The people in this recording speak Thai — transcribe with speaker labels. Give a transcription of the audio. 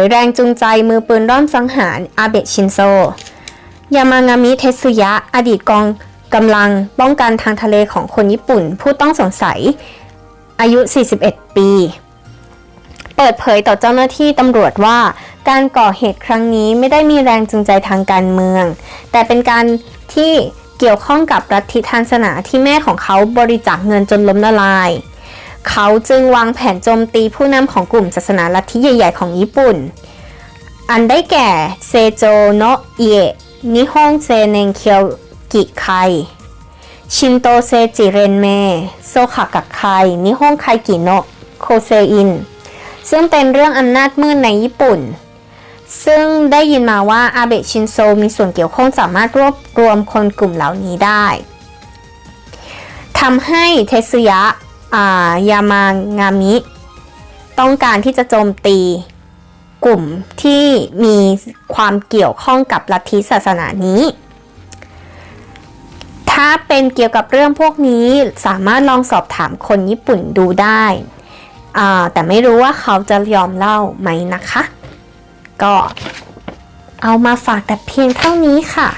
Speaker 1: ยแรงจูงใจมือปืนร่อมสังหารอาเบะชินโซ ยามางามิเทสึยะ อดีตกองกำลังป้องกันทางทะเลของคนญี่ปุ่น ผู้ต้องสงสัย อายุ 41 ปี เปิดเผยต่อเจ้าหน้าที่ตำรวจว่า การก่อเหตุครั้งนี้ไม่ได้มีแรงจูงใจทางการเมือง แต่เป็นการที่เกี่ยวข้องกับลัทธิทางศาสนาที่แม่ของเขาบริจาคเงินจนล้มละลาย เขาจึงวางแผนโจมตีผู้นำของกลุ่มศาสนาลัทธิใหญ่ ๆ ของญี่ปุ่น อันได้แก่เซโจโนะเอะนิฮงเซเนงเคียวกิไคชินโตเซจิเรนเม โซคากักไค นิฮงไคกิโนะโคเซอิน ซึ่งเป็นเรื่องอำนาจมืดในญี่ปุ่น ซึ่งได้ยินมาว่าอาเบะชินโซมีส่วนเกี่ยวข้องสามารถรวบรวมคนกลุ่มเหล่านี้ได้ทำให้เทสึยะ ยามางามิ ต้องการที่จะโจมตีกลุ่มที่มีความเกี่ยวข้องกับลัทธิศาสนานี้ ถ้าเป็นเกี่ยวกับเรื่องพวกนี้สามารถลองสอบถามคนญี่ปุ่นดูได้ แต่ไม่รู้ว่าเขาจะยอมเล่าไหมนะคะ ก็เอามาฝากแต่เพียงเท่านี้ค่ะ